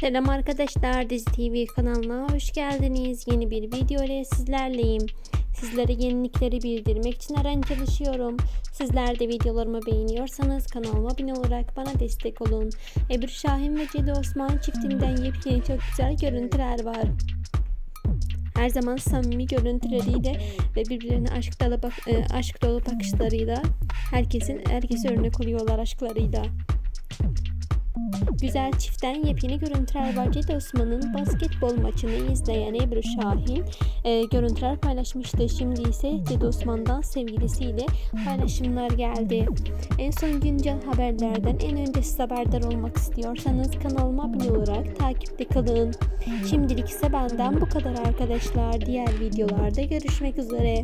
Selam arkadaşlar Dizi TV kanalına hoş geldiniz. Yeni bir video ile sizlerleyim. Sizlere yenilikleri bildirmek için aran çalışıyorum. Sizler de videolarımı beğeniyorsanız kanalıma abone olarak bana destek olun. Ebru Şahin ve Cedi Osman çiftinden yepyeni çok güzel görüntüler var. Her zaman samimi görüntüleriyle ve birbirlerine aşk dolu, bak- e, aşk dolu bakışlarıyla herkesin herkese örnek oluyorlar aşklarıyla. Güzel çiftten yepyeni görüntüler var. Cedi Osman'ın basketbol maçını izleyen Ebru Şahin e, görüntüler paylaşmıştı. Şimdi ise Cedi Osman'dan sevgilisiyle paylaşımlar geldi. En son güncel haberlerden en önce siz haberdar olmak istiyorsanız kanalıma abone olarak takipte kalın. Şimdilik ise benden bu kadar arkadaşlar. Diğer videolarda görüşmek üzere.